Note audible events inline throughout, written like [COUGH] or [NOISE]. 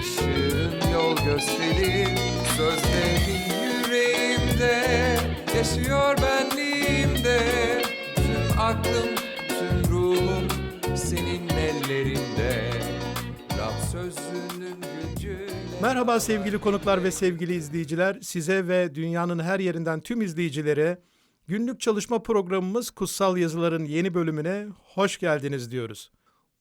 ışığın yol gösterir Sözlerin yüreğimde yaşıyor benliğimde Tüm aklım, tüm ruhum senin ellerinde Rab sözünün Merhaba sevgili konuklar ve sevgili izleyiciler. Size ve dünyanın her yerinden tüm izleyicilere günlük çalışma programımız Kutsal Yazıların yeni bölümüne hoş geldiniz diyoruz.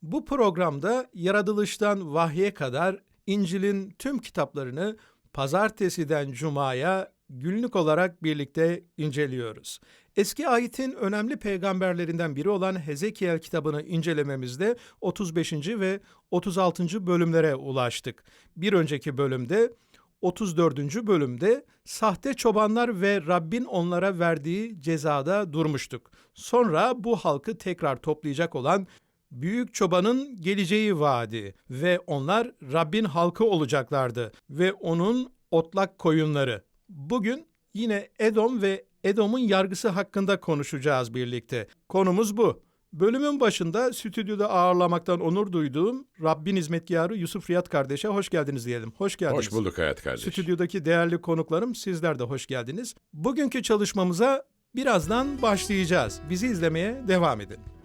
Bu programda yaratılıştan vahye kadar İncil'in tüm kitaplarını pazartesiden cumaya günlük olarak birlikte inceliyoruz. Eski ayetin önemli peygamberlerinden biri olan Hezekiel kitabını incelememizde 35. ve 36. bölümlere ulaştık. Bir önceki bölümde 34. bölümde sahte çobanlar ve Rabbin onlara verdiği cezada durmuştuk. Sonra bu halkı tekrar toplayacak olan büyük çobanın geleceği vaadi ve onlar Rabbin halkı olacaklardı ve onun otlak koyunları. Bugün yine Edom ve Edom'un yargısı hakkında konuşacağız birlikte. Konumuz bu. Bölümün başında stüdyoda ağırlamaktan onur duyduğum Rabbin hizmetkarı Yusuf Riyad kardeşe hoş geldiniz diyelim. Hoş geldiniz. Hoş bulduk hayat kardeş. Stüdyodaki değerli konuklarım sizler de hoş geldiniz. Bugünkü çalışmamıza birazdan başlayacağız. Bizi izlemeye devam edin.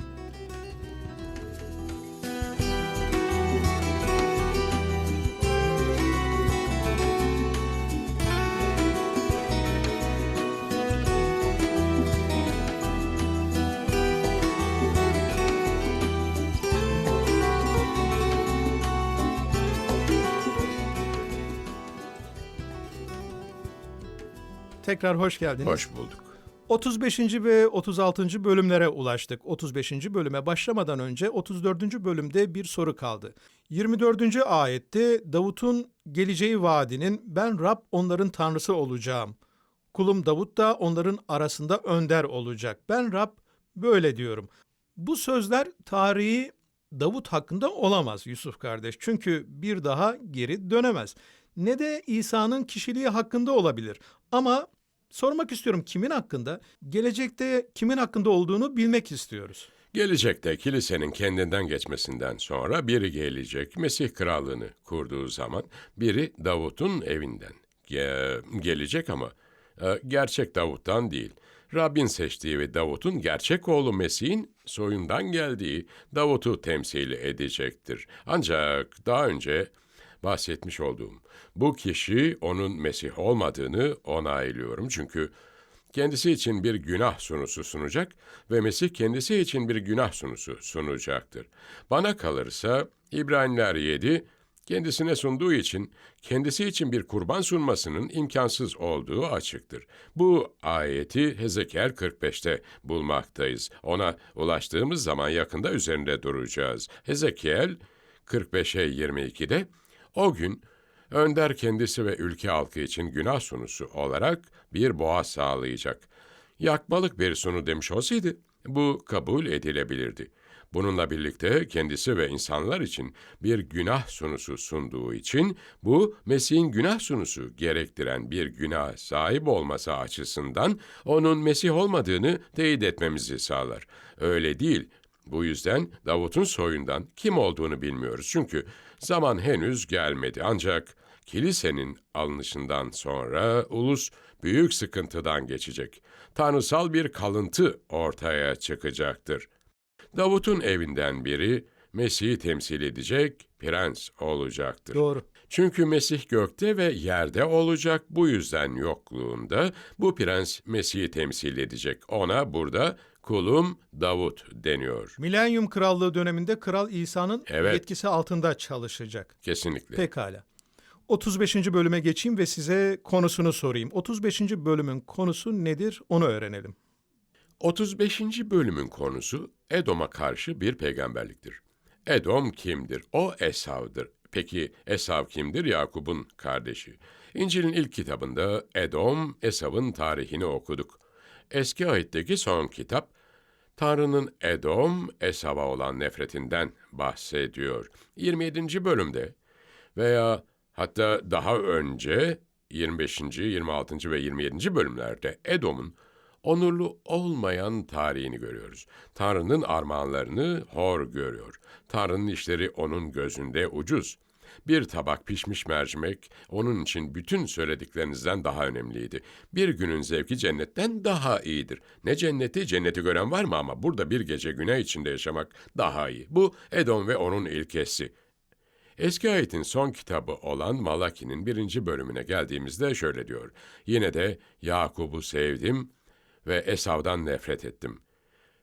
Tekrar hoş geldiniz. Hoş bulduk. 35. ve 36. bölümlere ulaştık. 35. bölüme başlamadan önce 34. bölümde bir soru kaldı. 24. ayette Davut'un geleceği vaadinin ben Rab onların tanrısı olacağım. Kulum Davut da onların arasında önder olacak. Ben Rab böyle diyorum. Bu sözler tarihi Davut hakkında olamaz Yusuf kardeş. Çünkü bir daha geri dönemez. Ne de İsa'nın kişiliği hakkında olabilir. Ama sormak istiyorum kimin hakkında? Gelecekte kimin hakkında olduğunu bilmek istiyoruz. Gelecekte kilisenin kendinden geçmesinden sonra biri gelecek, Mesih krallığını kurduğu zaman biri Davut'un evinden Ge- gelecek ama e, gerçek Davut'tan değil. Rabbin seçtiği ve Davut'un gerçek oğlu Mesih'in soyundan geldiği Davut'u temsil edecektir. Ancak daha önce bahsetmiş olduğum bu kişi onun Mesih olmadığını onaylıyorum çünkü kendisi için bir günah sunusu sunacak ve Mesih kendisi için bir günah sunusu sunacaktır. Bana kalırsa İbraniler 7 kendisine sunduğu için kendisi için bir kurban sunmasının imkansız olduğu açıktır. Bu ayeti Hezekiel 45'te bulmaktayız. Ona ulaştığımız zaman yakında üzerinde duracağız. Hezekiel 45'e 22'de o gün önder kendisi ve ülke halkı için günah sunusu olarak bir boğa sağlayacak. Yakmalık bir sunu demiş olsaydı bu kabul edilebilirdi. Bununla birlikte kendisi ve insanlar için bir günah sunusu sunduğu için bu Mesih'in günah sunusu gerektiren bir günah sahip olması açısından onun Mesih olmadığını teyit etmemizi sağlar. Öyle değil, bu yüzden Davut'un soyundan kim olduğunu bilmiyoruz. Çünkü zaman henüz gelmedi. Ancak kilisenin alınışından sonra ulus büyük sıkıntıdan geçecek. Tanrısal bir kalıntı ortaya çıkacaktır. Davut'un evinden biri Mesih'i temsil edecek prens olacaktır. Doğru. Çünkü Mesih gökte ve yerde olacak. Bu yüzden yokluğunda bu prens Mesih'i temsil edecek. Ona burada kulum Davut deniyor. Milenyum Krallığı döneminde Kral İsa'nın Evet. yetkisi altında çalışacak. Kesinlikle. Pekala. 35. bölüme geçeyim ve size konusunu sorayım. 35. bölümün konusu nedir onu öğrenelim. 35. bölümün konusu Edom'a karşı bir peygamberliktir. Edom kimdir? O Esav'dır. Peki Esav kimdir? Yakup'un kardeşi. İncil'in ilk kitabında Edom, Esav'ın tarihini okuduk. Eski ahitteki son kitap, Tanrı'nın Edom, Esav'a olan nefretinden bahsediyor. 27. bölümde veya hatta daha önce 25., 26. ve 27. bölümlerde Edom'un onurlu olmayan tarihini görüyoruz. Tanrı'nın armağanlarını hor görüyor. Tanrı'nın işleri onun gözünde ucuz. Bir tabak pişmiş mercimek onun için bütün söylediklerinizden daha önemliydi. Bir günün zevki cennetten daha iyidir. Ne cenneti, cenneti gören var mı ama burada bir gece günah içinde yaşamak daha iyi. Bu Edom ve onun ilkesi. Eski ayetin son kitabı olan Malaki'nin birinci bölümüne geldiğimizde şöyle diyor. Yine de Yakub'u sevdim ve Esav'dan nefret ettim.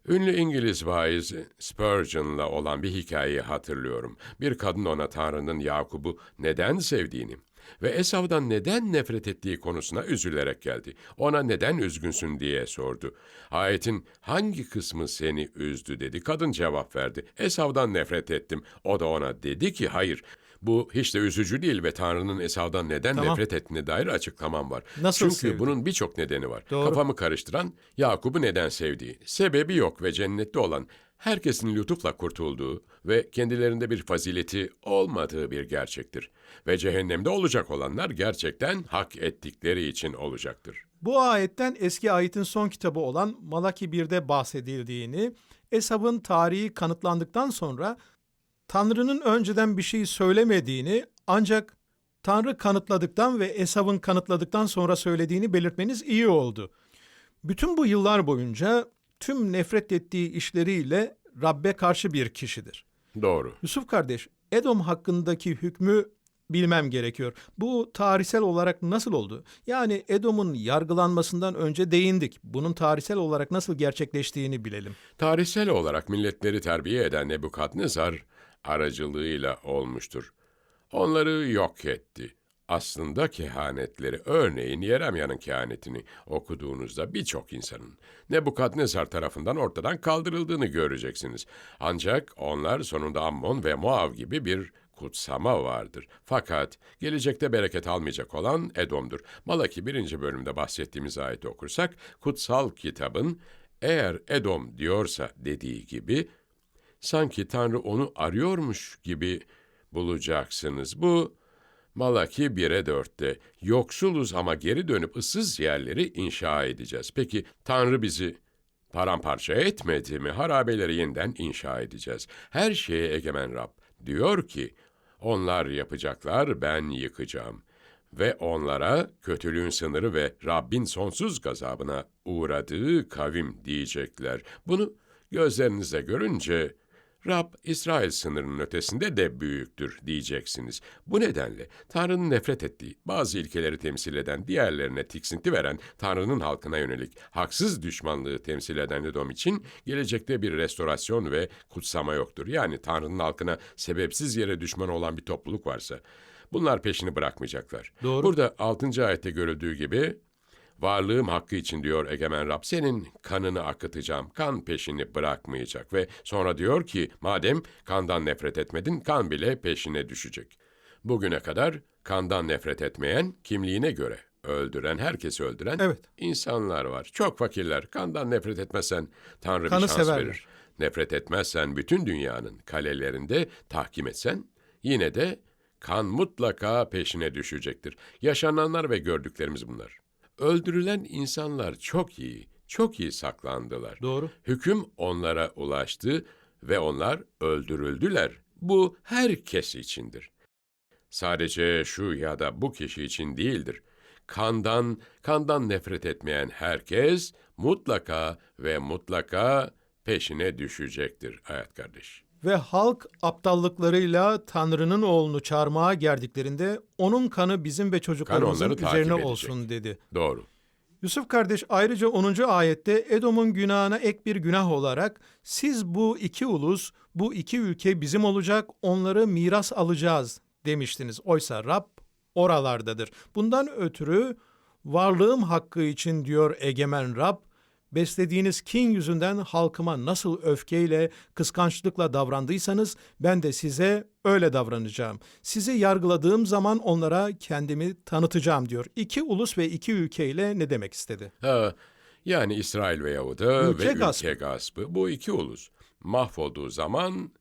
Ünlü İngiliz vaiz Spurgeon'la olan bir hikayeyi hatırlıyorum. Bir kadın ona Tanrı'nın Yakub'u neden sevdiğini ve Esav'dan neden nefret ettiği konusuna üzülerek geldi. Ona neden üzgünsün diye sordu. Ayetin hangi kısmı seni üzdü dedi. Kadın cevap verdi. Esav'dan nefret ettim. O da ona dedi ki hayır. Bu hiç de üzücü değil ve Tanrı'nın Esav'dan neden Tamam. nefret ettiğine dair açıklamam var. Nasıl Çünkü sevdi? bunun birçok nedeni var. Doğru. Kafamı karıştıran Yakup'u neden sevdiği. Sebebi yok ve cennette olan herkesin lütufla kurtulduğu ve kendilerinde bir fazileti olmadığı bir gerçektir. Ve cehennemde olacak olanlar gerçekten hak ettikleri için olacaktır. Bu ayetten eski ayetin son kitabı olan Malaki 1'de bahsedildiğini, Esav'ın tarihi kanıtlandıktan sonra Tanrı'nın önceden bir şey söylemediğini ancak Tanrı kanıtladıktan ve Esav'ın kanıtladıktan sonra söylediğini belirtmeniz iyi oldu. Bütün bu yıllar boyunca tüm nefret ettiği işleriyle Rabbe karşı bir kişidir. Doğru. Yusuf kardeş, Edom hakkındaki hükmü bilmem gerekiyor. Bu tarihsel olarak nasıl oldu? Yani Edom'un yargılanmasından önce değindik. Bunun tarihsel olarak nasıl gerçekleştiğini bilelim. Tarihsel olarak milletleri terbiye eden Nebukadnezar aracılığıyla olmuştur. Onları yok etti. Aslında kehanetleri, örneğin Yeremya'nın kehanetini okuduğunuzda birçok insanın Nebukadnezar tarafından ortadan kaldırıldığını göreceksiniz. Ancak onlar sonunda Ammon ve Moav gibi bir kutsama vardır. Fakat gelecekte bereket almayacak olan Edom'dur. Malaki birinci bölümde bahsettiğimiz ayeti okursak, kutsal kitabın eğer Edom diyorsa dediği gibi, sanki Tanrı onu arıyormuş gibi bulacaksınız. Bu Malaki 1'e 4'te yoksuluz ama geri dönüp ıssız yerleri inşa edeceğiz. Peki Tanrı bizi paramparça etmedi mi? Harabeleri yeniden inşa edeceğiz. Her şeye egemen Rab diyor ki onlar yapacaklar ben yıkacağım. Ve onlara kötülüğün sınırı ve Rabbin sonsuz gazabına uğradığı kavim diyecekler. Bunu gözlerinizle görünce Rab İsrail sınırının ötesinde de büyüktür diyeceksiniz. Bu nedenle Tanrı'nın nefret ettiği, bazı ilkeleri temsil eden, diğerlerine tiksinti veren Tanrı'nın halkına yönelik haksız düşmanlığı temsil eden Edom için gelecekte bir restorasyon ve kutsama yoktur. Yani Tanrı'nın halkına sebepsiz yere düşman olan bir topluluk varsa bunlar peşini bırakmayacaklar. Doğru. Burada 6. ayette görüldüğü gibi Varlığım hakkı için diyor egemen Rab senin kanını akıtacağım. Kan peşini bırakmayacak ve sonra diyor ki madem kandan nefret etmedin kan bile peşine düşecek. Bugüne kadar kandan nefret etmeyen kimliğine göre öldüren, herkesi öldüren Evet. insanlar var. Çok fakirler. Kandan nefret etmezsen Tanrı Kanı bir şans severler. verir. Nefret etmezsen bütün dünyanın kalelerinde tahkim etsen yine de kan mutlaka peşine düşecektir. Yaşananlar ve gördüklerimiz bunlar. Öldürülen insanlar çok iyi, çok iyi saklandılar. Doğru. Hüküm onlara ulaştı ve onlar öldürüldüler. Bu herkes içindir. Sadece şu ya da bu kişi için değildir. Kandan, kandan nefret etmeyen herkes mutlaka ve mutlaka peşine düşecektir hayat kardeş. Ve halk aptallıklarıyla Tanrı'nın oğlunu çarmıha gerdiklerinde onun kanı bizim ve çocuklarımızın onları üzerine olsun dedi. Doğru. Yusuf kardeş ayrıca 10. ayette Edom'un günahına ek bir günah olarak siz bu iki ulus, bu iki ülke bizim olacak, onları miras alacağız demiştiniz. Oysa Rab oralardadır. Bundan ötürü varlığım hakkı için diyor egemen Rab, beslediğiniz kin yüzünden halkıma nasıl öfkeyle, kıskançlıkla davrandıysanız ben de size öyle davranacağım. Sizi yargıladığım zaman onlara kendimi tanıtacağım diyor. İki ulus ve iki ülkeyle ne demek istedi? Ha, yani İsrail ve Yahuda Ülke ve gaspı. ülke gaspı bu iki ulus mahvolduğu zaman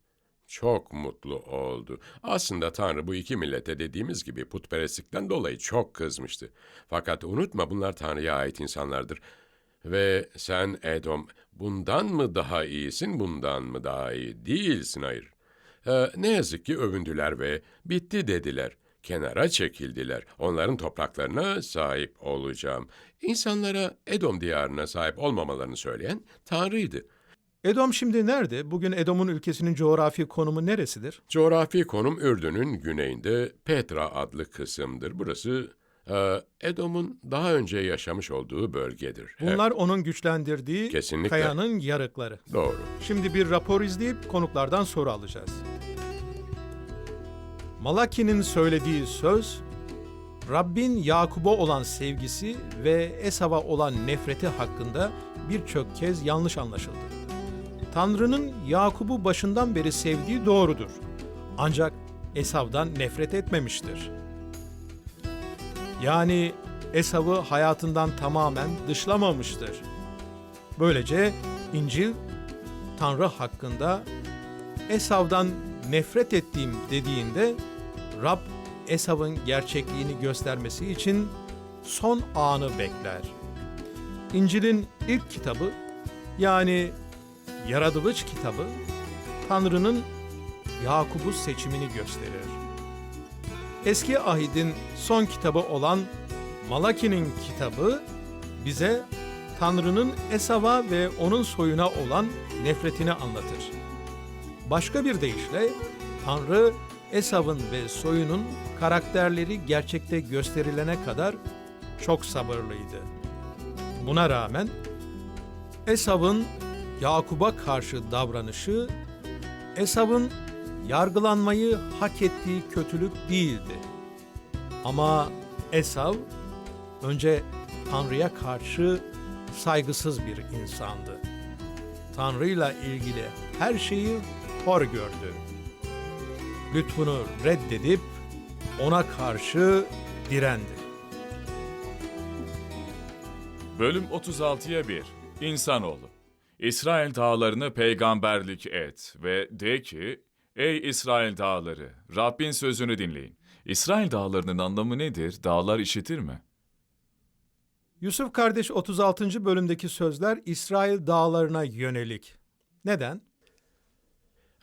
çok mutlu oldu. Aslında Tanrı bu iki millete dediğimiz gibi putperestlikten dolayı çok kızmıştı. Fakat unutma bunlar Tanrı'ya ait insanlardır. Ve sen Edom bundan mı daha iyisin bundan mı daha iyi değilsin hayır. Ee, ne yazık ki övündüler ve bitti dediler. Kenara çekildiler. Onların topraklarına sahip olacağım. İnsanlara Edom diyarına sahip olmamalarını söyleyen Tanrı'ydı. Edom şimdi nerede? Bugün Edom'un ülkesinin coğrafi konumu neresidir? Coğrafi konum Ürdün'ün güneyinde Petra adlı kısımdır. Burası e, Edom'un daha önce yaşamış olduğu bölgedir. Bunlar onun güçlendirdiği Kesinlikle. kayanın yarıkları. Doğru. Şimdi bir rapor izleyip konuklardan soru alacağız. Malaki'nin söylediği söz, Rabbin Yakub'a olan sevgisi ve Esav'a olan nefreti hakkında birçok kez yanlış anlaşıldı. Tanrı'nın Yakub'u başından beri sevdiği doğrudur. Ancak Esav'dan nefret etmemiştir. Yani Esav'ı hayatından tamamen dışlamamıştır. Böylece İncil Tanrı hakkında Esav'dan nefret ettiğim dediğinde Rab Esav'ın gerçekliğini göstermesi için son anı bekler. İncil'in ilk kitabı yani Yaratılış kitabı Tanrı'nın Yakub'u seçimini gösterir. Eski ahidin son kitabı olan Malaki'nin kitabı bize Tanrı'nın Esav'a ve onun soyuna olan nefretini anlatır. Başka bir deyişle Tanrı Esav'ın ve soyunun karakterleri gerçekte gösterilene kadar çok sabırlıydı. Buna rağmen Esav'ın Yakub'a karşı davranışı Esav'ın yargılanmayı hak ettiği kötülük değildi. Ama Esav önce Tanrı'ya karşı saygısız bir insandı. Tanrı'yla ilgili her şeyi hor gördü. Lütfunu reddedip ona karşı direndi. Bölüm 36'ya 1 İnsanoğlu İsrail dağlarını peygamberlik et ve de ki, Ey İsrail dağları, Rabbin sözünü dinleyin. İsrail dağlarının anlamı nedir? Dağlar işitir mi? Yusuf kardeş 36. bölümdeki sözler İsrail dağlarına yönelik. Neden?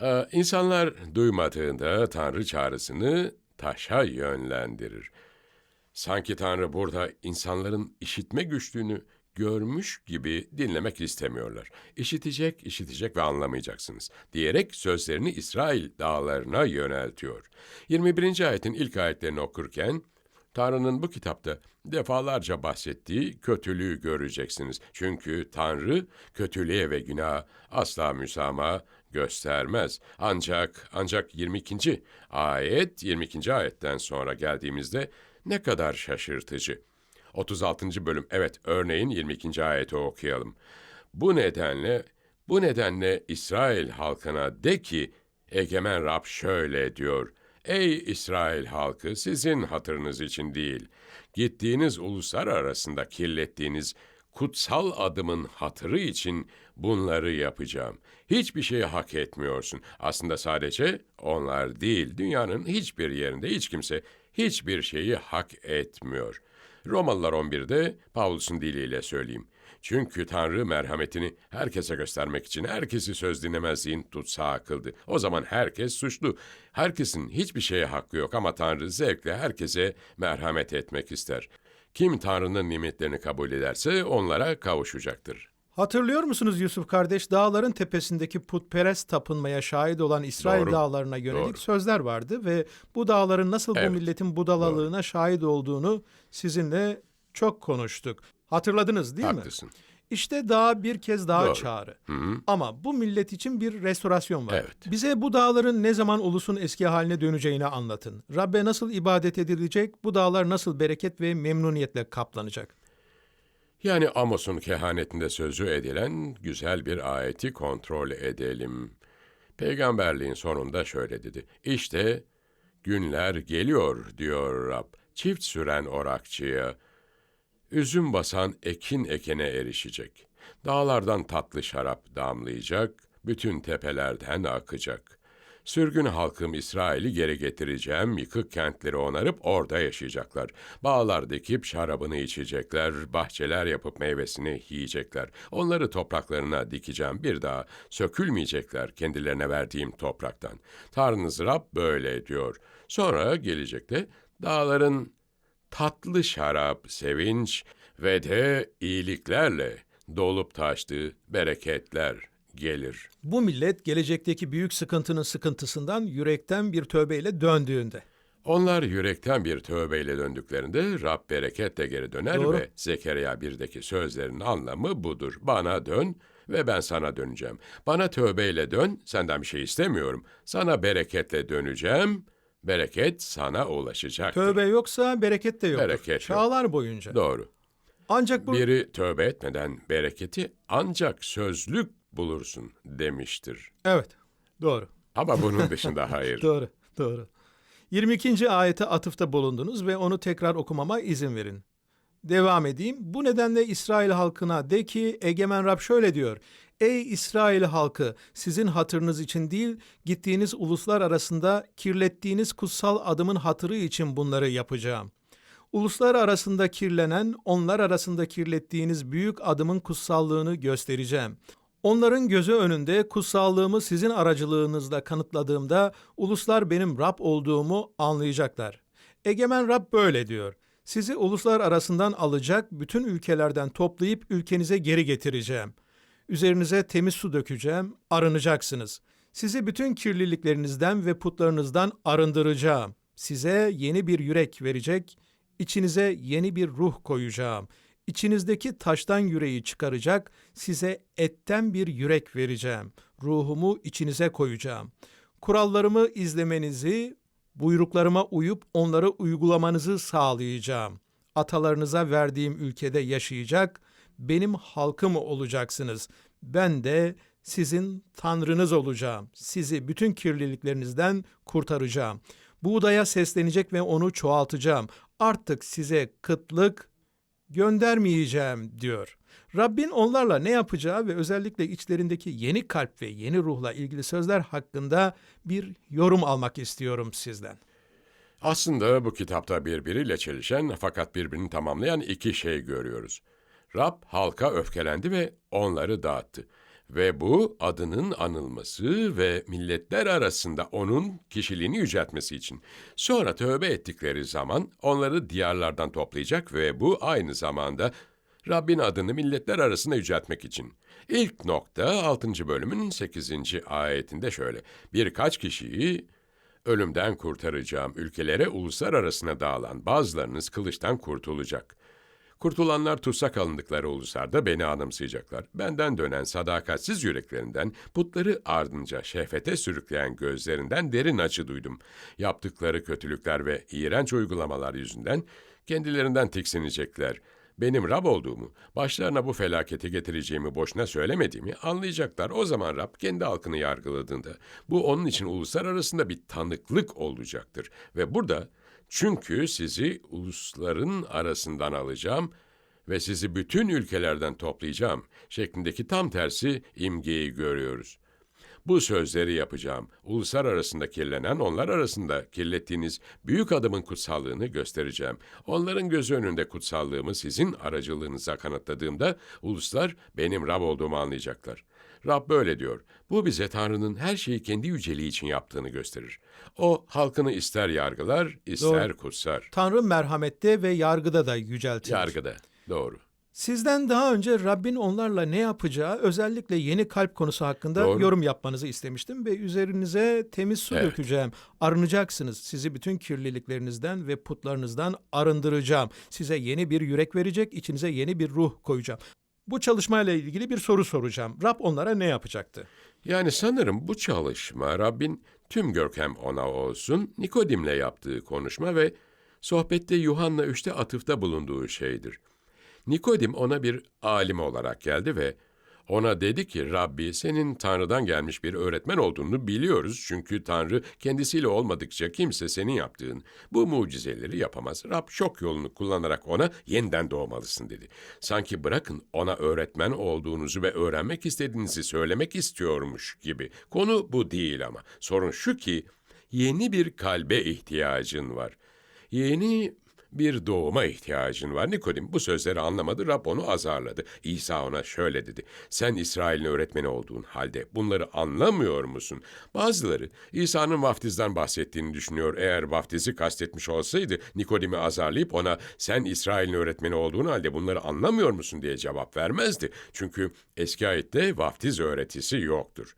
Ee, insanlar duymadığında Tanrı çağrısını taşa yönlendirir. Sanki Tanrı burada insanların işitme güçlüğünü görmüş gibi dinlemek istemiyorlar. İşitecek, işitecek ve anlamayacaksınız diyerek sözlerini İsrail dağlarına yöneltiyor. 21. ayetin ilk ayetlerini okurken Tanrı'nın bu kitapta defalarca bahsettiği kötülüğü göreceksiniz. Çünkü Tanrı kötülüğe ve günaha asla müsamaha göstermez. Ancak ancak 22. ayet 22. ayetten sonra geldiğimizde ne kadar şaşırtıcı. 36. bölüm evet örneğin 22. ayeti okuyalım. Bu nedenle bu nedenle İsrail halkına de ki egemen Rab şöyle diyor. Ey İsrail halkı sizin hatırınız için değil, gittiğiniz uluslar arasında kirlettiğiniz kutsal adımın hatırı için bunları yapacağım. Hiçbir şeyi hak etmiyorsun. Aslında sadece onlar değil, dünyanın hiçbir yerinde hiç kimse hiçbir şeyi hak etmiyor. Romalılar 11'de Pavlus'un diliyle söyleyeyim. Çünkü Tanrı merhametini herkese göstermek için herkesi söz dinlemezliğin tutsağı kıldı. O zaman herkes suçlu. Herkesin hiçbir şeye hakkı yok ama Tanrı zevkle herkese merhamet etmek ister. Kim Tanrı'nın nimetlerini kabul ederse onlara kavuşacaktır. Hatırlıyor musunuz Yusuf kardeş? Dağların tepesindeki putperest tapınmaya şahit olan İsrail Doğru. dağlarına yönelik Doğru. sözler vardı ve bu dağların nasıl Evet. bu milletin budalalığına şahit olduğunu sizinle çok konuştuk. Hatırladınız değil mi? Haklısın. İşte daha bir kez daha Doğru. çağrı. Hı hı. Ama bu millet için bir restorasyon var. Evet. Bize bu dağların ne zaman ulusun eski haline döneceğini anlatın. Rabbe nasıl ibadet edilecek, bu dağlar nasıl bereket ve memnuniyetle kaplanacak? Yani Amos'un kehanetinde sözü edilen güzel bir ayeti kontrol edelim. Peygamberliğin sonunda şöyle dedi. İşte günler geliyor diyor Rab. Çift süren orakçıya, üzüm basan ekin ekene erişecek. Dağlardan tatlı şarap damlayacak, bütün tepelerden akacak. Sürgün halkım İsrail'i geri getireceğim, yıkık kentleri onarıp orada yaşayacaklar. Bağlar dikip şarabını içecekler, bahçeler yapıp meyvesini yiyecekler. Onları topraklarına dikeceğim, bir daha sökülmeyecekler kendilerine verdiğim topraktan. Tanrınız Rab böyle diyor. Sonra gelecekte dağların tatlı şarap, sevinç ve de iyiliklerle dolup taştığı bereketler gelir. Bu millet gelecekteki büyük sıkıntının sıkıntısından yürekten bir tövbeyle döndüğünde. Onlar yürekten bir tövbeyle döndüklerinde Rab bereketle geri döner Doğru. ve Zekeriya 1'deki sözlerin anlamı budur. Bana dön ve ben sana döneceğim. Bana tövbeyle dön, senden bir şey istemiyorum. Sana bereketle döneceğim, bereket sana ulaşacak. Tövbe yoksa bereket de yoktur. Bereket yok. Çağlar boyunca. Doğru. Ancak bu Biri tövbe etmeden bereketi ancak sözlük bulursun demiştir. Evet. Doğru. Ama bunun dışında hayır. [LAUGHS] Doğru. Doğru. 22. ayete atıfta bulundunuz ve onu tekrar okumama izin verin. Devam edeyim. Bu nedenle İsrail halkına de ki Egemen Rab şöyle diyor. Ey İsrail halkı sizin hatırınız için değil gittiğiniz uluslar arasında kirlettiğiniz kutsal adımın hatırı için bunları yapacağım. Uluslar arasında kirlenen, onlar arasında kirlettiğiniz büyük adımın kutsallığını göstereceğim. Onların gözü önünde kutsallığımı sizin aracılığınızla kanıtladığımda uluslar benim Rab olduğumu anlayacaklar. Egemen Rab böyle diyor. Sizi uluslar arasından alacak, bütün ülkelerden toplayıp ülkenize geri getireceğim. Üzerinize temiz su dökeceğim, arınacaksınız. Sizi bütün kirliliklerinizden ve putlarınızdan arındıracağım. Size yeni bir yürek verecek, içinize yeni bir ruh koyacağım. İçinizdeki taştan yüreği çıkaracak, size etten bir yürek vereceğim. Ruhumu içinize koyacağım. Kurallarımı izlemenizi, buyruklarıma uyup onları uygulamanızı sağlayacağım. Atalarınıza verdiğim ülkede yaşayacak, benim halkım olacaksınız. Ben de sizin tanrınız olacağım. Sizi bütün kirliliklerinizden kurtaracağım. Buğdaya seslenecek ve onu çoğaltacağım. Artık size kıtlık göndermeyeceğim diyor. Rabbin onlarla ne yapacağı ve özellikle içlerindeki yeni kalp ve yeni ruhla ilgili sözler hakkında bir yorum almak istiyorum sizden. Aslında bu kitapta birbiriyle çelişen fakat birbirini tamamlayan iki şey görüyoruz. Rab halka öfkelendi ve onları dağıttı. Ve bu adının anılması ve milletler arasında onun kişiliğini yüceltmesi için. Sonra tövbe ettikleri zaman onları diyarlardan toplayacak ve bu aynı zamanda Rabbin adını milletler arasında yüceltmek için. İlk nokta 6. bölümün 8. ayetinde şöyle. Birkaç kişiyi ölümden kurtaracağım ülkelere uluslar arasına dağılan bazılarınız kılıçtan kurtulacak. Kurtulanlar tutsak alındıkları uluslarda beni anımsayacaklar. Benden dönen sadakatsiz yüreklerinden, putları ardınca şehvete sürükleyen gözlerinden derin acı duydum. Yaptıkları kötülükler ve iğrenç uygulamalar yüzünden kendilerinden tiksinecekler. Benim Rab olduğumu, başlarına bu felaketi getireceğimi boşuna söylemediğimi anlayacaklar. O zaman Rab kendi halkını yargıladığında bu onun için uluslar arasında bir tanıklık olacaktır. Ve burada çünkü sizi ulusların arasından alacağım ve sizi bütün ülkelerden toplayacağım şeklindeki tam tersi imgeyi görüyoruz. Bu sözleri yapacağım. Uluslar arasında kirlenen, onlar arasında kirlettiğiniz büyük adımın kutsallığını göstereceğim. Onların gözü önünde kutsallığımı sizin aracılığınıza kanıtladığımda uluslar benim Rab olduğumu anlayacaklar. Rab böyle diyor. Bu bize Tanrı'nın her şeyi kendi yüceliği için yaptığını gösterir. O halkını ister yargılar, ister kutsar. Tanrı merhamette ve yargıda da yüceltilir. Yargıda. Doğru. Sizden daha önce Rabbin onlarla ne yapacağı özellikle yeni kalp konusu hakkında Doğru. yorum yapmanızı istemiştim ve üzerinize temiz su Evet. dökeceğim. Arınacaksınız. Sizi bütün kirliliklerinizden ve putlarınızdan arındıracağım. Size yeni bir yürek verecek, içinize yeni bir ruh koyacağım. Bu çalışmayla ilgili bir soru soracağım. Rab onlara ne yapacaktı? Yani sanırım bu çalışma Rabbin tüm görkem ona olsun, Nikodim'le yaptığı konuşma ve sohbette Yuhanna 3'te atıfta bulunduğu şeydir. Nikodim ona bir alim olarak geldi ve ona dedi ki Rabbi senin Tanrı'dan gelmiş bir öğretmen olduğunu biliyoruz çünkü Tanrı kendisiyle olmadıkça kimse senin yaptığın bu mucizeleri yapamaz. Rab şok yolunu kullanarak ona yeniden doğmalısın dedi. Sanki bırakın ona öğretmen olduğunuzu ve öğrenmek istediğinizi söylemek istiyormuş gibi. Konu bu değil ama. Sorun şu ki yeni bir kalbe ihtiyacın var. Yeni bir doğuma ihtiyacın var. Nikodim bu sözleri anlamadı, Rab onu azarladı. İsa ona şöyle dedi. Sen İsrail'in öğretmeni olduğun halde bunları anlamıyor musun? Bazıları İsa'nın vaftizden bahsettiğini düşünüyor. Eğer vaftizi kastetmiş olsaydı Nikodim'i azarlayıp ona sen İsrail'in öğretmeni olduğun halde bunları anlamıyor musun diye cevap vermezdi. Çünkü eski ayette vaftiz öğretisi yoktur.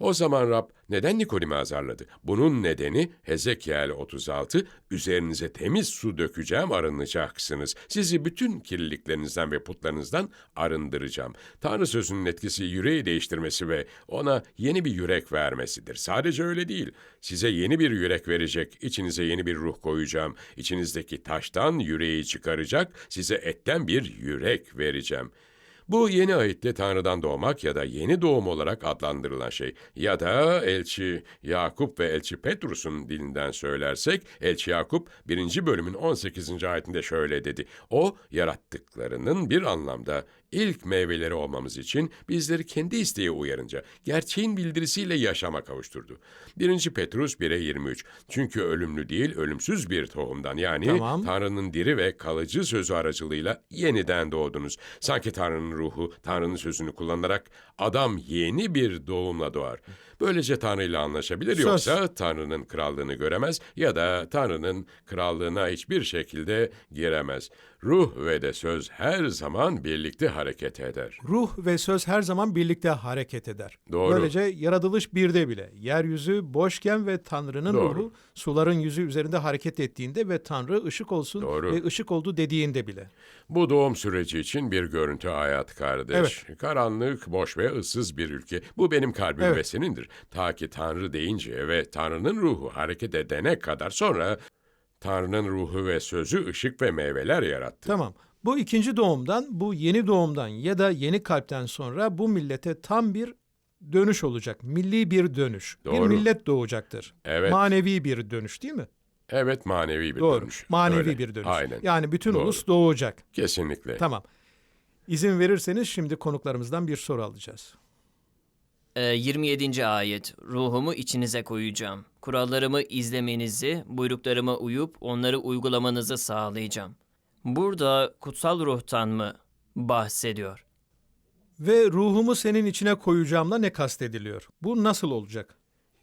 O zaman Rab neden Nikodim'i azarladı? Bunun nedeni Hezekiel 36, üzerinize temiz su dökeceğim arınacaksınız. Sizi bütün kirliliklerinizden ve putlarınızdan arındıracağım. Tanrı sözünün etkisi yüreği değiştirmesi ve ona yeni bir yürek vermesidir. Sadece öyle değil. Size yeni bir yürek verecek, içinize yeni bir ruh koyacağım. İçinizdeki taştan yüreği çıkaracak, size etten bir yürek vereceğim.'' Bu yeni ayette Tanrı'dan doğmak ya da yeni doğum olarak adlandırılan şey ya da elçi Yakup ve elçi Petrus'un dilinden söylersek elçi Yakup 1. bölümün 18. ayetinde şöyle dedi. O yarattıklarının bir anlamda ilk meyveleri olmamız için bizleri kendi isteği uyarınca gerçeğin bildirisiyle yaşama kavuşturdu. 1. Petrus 1'e 23 Çünkü ölümlü değil ölümsüz bir tohumdan yani Tamam. Tanrı'nın diri ve kalıcı sözü aracılığıyla yeniden doğdunuz. Sanki Tanrı'nın ruhu, Tanrı'nın sözünü kullanarak adam yeni bir doğumla doğar. Böylece Tanrı ile anlaşabilir Söz. yoksa Tanrı'nın krallığını göremez ya da Tanrı'nın krallığına hiçbir şekilde giremez. Ruh ve de söz her zaman birlikte hareket eder. Ruh ve söz her zaman birlikte hareket eder. Doğru. Böylece yaratılış birde bile. Yeryüzü boşken ve Tanrı'nın Doğru. ruhu suların yüzü üzerinde hareket ettiğinde ve Tanrı ışık olsun Doğru. ve ışık oldu dediğinde bile. Bu doğum süreci için bir görüntü hayat kardeş. Karanlık, boş ve ıssız bir ülke. Bu benim kalbim Evet. ve senindir. Ta ki Tanrı deyince ve Tanrı'nın ruhu hareket edene kadar sonra Tanrı'nın ruhu ve sözü ışık ve meyveler yarattı. Tamam. Bu ikinci doğumdan, bu yeni doğumdan ya da yeni kalpten sonra bu millete tam bir dönüş olacak. Milli bir dönüş. Bir Doğru. millet doğacaktır. Evet. Manevi bir dönüş değil mi? Evet manevi bir Doğru. dönüş. Manevi Öyle. bir dönüş. Aynen. Yani bütün Doğru. ulus doğacak. Kesinlikle. Tamam. İzin verirseniz şimdi konuklarımızdan bir soru alacağız. Ee, 27. ayet Ruhumu içinize koyacağım. Kurallarımı izlemenizi, buyruklarıma uyup onları uygulamanızı sağlayacağım. Burada kutsal ruhtan mı bahsediyor? Ve ruhumu senin içine koyacağımla ne kastediliyor? Bu nasıl olacak?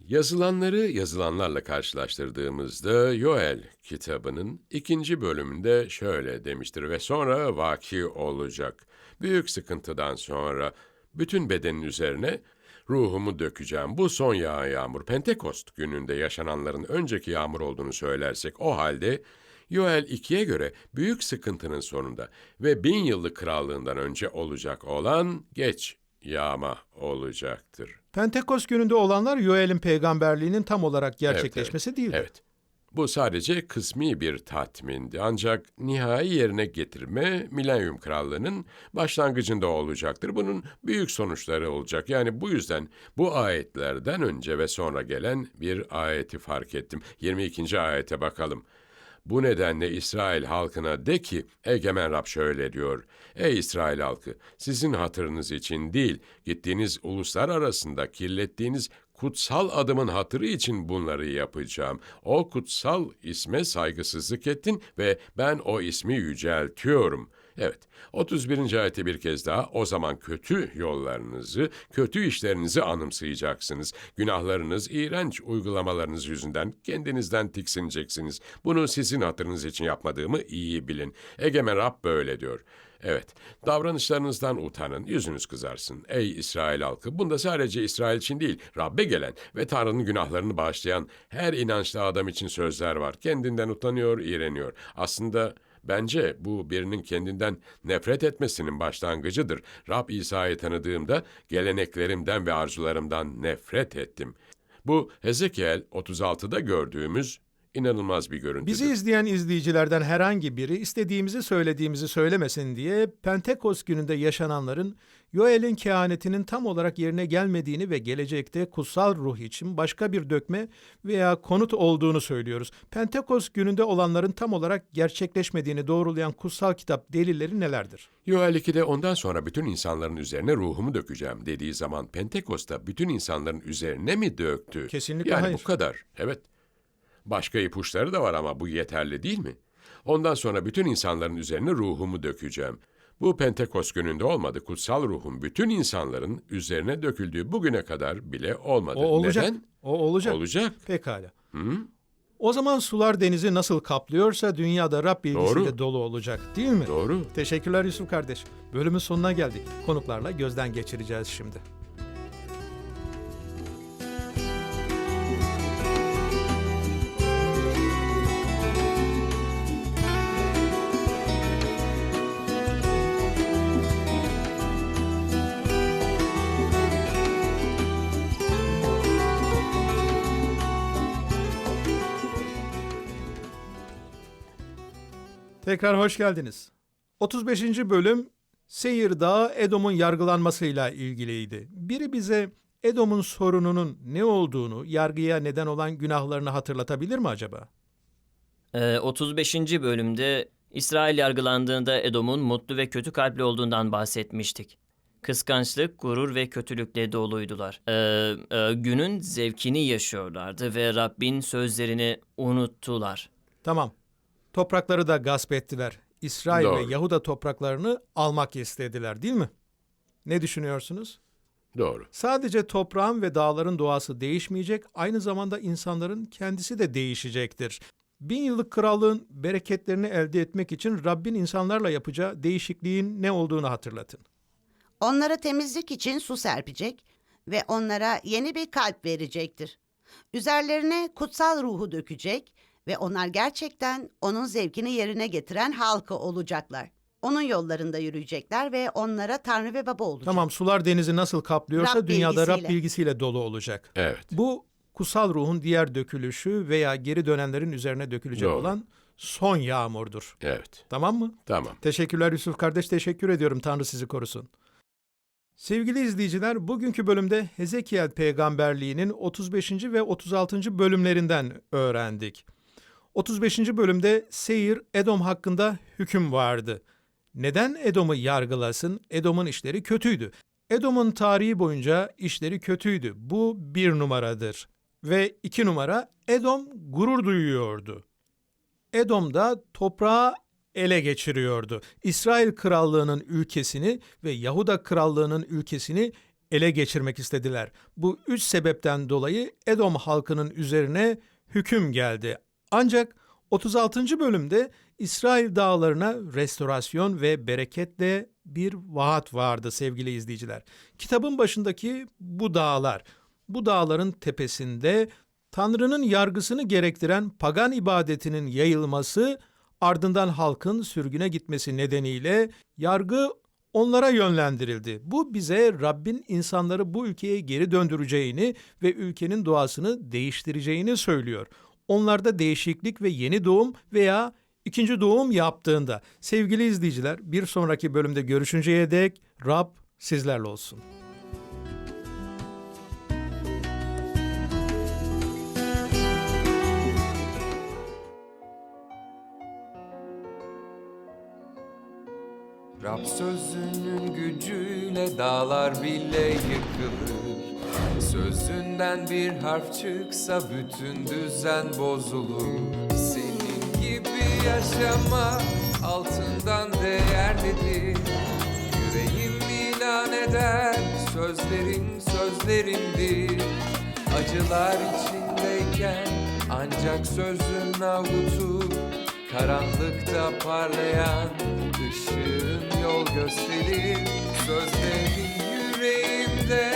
Yazılanları yazılanlarla karşılaştırdığımızda Yoel kitabının ikinci bölümünde şöyle demiştir ve sonra vaki olacak. Büyük sıkıntıdan sonra bütün bedenin üzerine ruhumu dökeceğim. Bu son yağan yağmur Pentekost gününde yaşananların önceki yağmur olduğunu söylersek o halde Yoel 2'ye göre büyük sıkıntının sonunda ve bin yıllık krallığından önce olacak olan geç yağma olacaktır. Pentekos gününde olanlar Yoel'in peygamberliğinin tam olarak gerçekleşmesi değildi. Evet. Bu sadece kısmi bir tatmindi. Ancak nihai yerine getirme Milenyum Krallığı'nın başlangıcında olacaktır. Bunun büyük sonuçları olacak. Yani bu yüzden bu ayetlerden önce ve sonra gelen bir ayeti fark ettim. 22. ayete bakalım. Bu nedenle İsrail halkına de ki, Egemen Rab şöyle diyor. Ey İsrail halkı, sizin hatırınız için değil, gittiğiniz uluslar arasında kirlettiğiniz kutsal adımın hatırı için bunları yapacağım. O kutsal isme saygısızlık ettin ve ben o ismi yüceltiyorum. Evet, 31. ayeti bir kez daha o zaman kötü yollarınızı, kötü işlerinizi anımsayacaksınız. Günahlarınız, iğrenç uygulamalarınız yüzünden kendinizden tiksineceksiniz. Bunu sizin hatırınız için yapmadığımı iyi bilin. Egemen Rab böyle diyor. Evet, davranışlarınızdan utanın, yüzünüz kızarsın. Ey İsrail halkı, bunda sadece İsrail için değil, Rabbe gelen ve Tanrı'nın günahlarını bağışlayan her inançlı adam için sözler var. Kendinden utanıyor, iğreniyor. Aslında Bence bu birinin kendinden nefret etmesinin başlangıcıdır. Rab İsa'yı tanıdığımda geleneklerimden ve arzularımdan nefret ettim. Bu Hezekiel 36'da gördüğümüz İnanılmaz bir görüntü. Bizi izleyen izleyicilerden herhangi biri istediğimizi söylediğimizi söylemesin diye Pentekos gününde yaşananların Yoel'in kehanetinin tam olarak yerine gelmediğini ve gelecekte kutsal ruh için başka bir dökme veya konut olduğunu söylüyoruz. Pentekos gününde olanların tam olarak gerçekleşmediğini doğrulayan kutsal kitap delilleri nelerdir? Yoel 2'de ondan sonra bütün insanların üzerine ruhumu dökeceğim dediği zaman Pentekos'ta bütün insanların üzerine mi döktü? Kesinlikle yani hayır. bu kadar. Evet. Başka ipuçları da var ama bu yeterli değil mi? Ondan sonra bütün insanların üzerine ruhumu dökeceğim. Bu Pentekos gününde olmadı. Kutsal ruhum bütün insanların üzerine döküldüğü bugüne kadar bile olmadı. O olacak. Neden? O olacak. Olacak. Pekala. Hı? O zaman sular denizi nasıl kaplıyorsa dünyada Rab bilgisiyle Doğru. dolu olacak değil mi? Doğru. Teşekkürler Yusuf kardeş. Bölümün sonuna geldik. Konuklarla gözden geçireceğiz şimdi. Tekrar hoş geldiniz. 35. bölüm Seyir Dağı Edom'un yargılanmasıyla ilgiliydi. Biri bize Edom'un sorununun ne olduğunu, yargıya neden olan günahlarını hatırlatabilir mi acaba? Ee, 35. bölümde İsrail yargılandığında Edom'un mutlu ve kötü kalpli olduğundan bahsetmiştik. Kıskançlık, gurur ve kötülükle doluydular. Ee, e, günün zevkini yaşıyorlardı ve Rabbin sözlerini unuttular. Tamam. Toprakları da gasp ettiler. İsrail ve Doğru. Yahuda topraklarını almak istediler değil mi? Ne düşünüyorsunuz? Doğru. Sadece toprağın ve dağların doğası değişmeyecek, aynı zamanda insanların kendisi de değişecektir. Bin yıllık krallığın bereketlerini elde etmek için Rabbin insanlarla yapacağı değişikliğin ne olduğunu hatırlatın. Onlara temizlik için su serpecek ve onlara yeni bir kalp verecektir. Üzerlerine kutsal ruhu dökecek ve onlar gerçekten onun zevkini yerine getiren halkı olacaklar. Onun yollarında yürüyecekler ve onlara Tanrı ve Baba olacak. Tamam sular denizi nasıl kaplıyorsa Rab dünyada Rab bilgisiyle. bilgisiyle dolu olacak. Evet. Bu kutsal ruhun diğer dökülüşü veya geri dönenlerin üzerine dökülecek Doğru. olan son yağmurdur. Evet. Tamam mı? Tamam. Teşekkürler Yusuf kardeş, teşekkür ediyorum. Tanrı sizi korusun. Sevgili izleyiciler, bugünkü bölümde Hezekiel peygamberliğinin 35. ve 36. bölümlerinden öğrendik. 35. bölümde Seyir, Edom hakkında hüküm vardı. Neden Edom'u yargılasın? Edom'un işleri kötüydü. Edom'un tarihi boyunca işleri kötüydü. Bu bir numaradır. Ve iki numara, Edom gurur duyuyordu. Edom da toprağı ele geçiriyordu. İsrail krallığının ülkesini ve Yahuda krallığının ülkesini ele geçirmek istediler. Bu üç sebepten dolayı Edom halkının üzerine hüküm geldi. Ancak 36. bölümde İsrail dağlarına restorasyon ve bereketle bir vaat vardı sevgili izleyiciler. Kitabın başındaki bu dağlar, bu dağların tepesinde Tanrı'nın yargısını gerektiren pagan ibadetinin yayılması ardından halkın sürgüne gitmesi nedeniyle yargı onlara yönlendirildi. Bu bize Rabbin insanları bu ülkeye geri döndüreceğini ve ülkenin doğasını değiştireceğini söylüyor. Onlarda değişiklik ve yeni doğum veya ikinci doğum yaptığında sevgili izleyiciler bir sonraki bölümde görüşünceye dek Rab sizlerle olsun. Rab sözünün gücüyle dağlar bile yıkılır Sözünden bir harf çıksa bütün düzen bozulur. Senin gibi yaşama altından değerlidir. Yüreğim ilan eder sözlerin sözlerimdir Acılar içindeyken ancak sözün avutur Karanlıkta parlayan ışığın yol gösterir. Sözlerin yüreğimde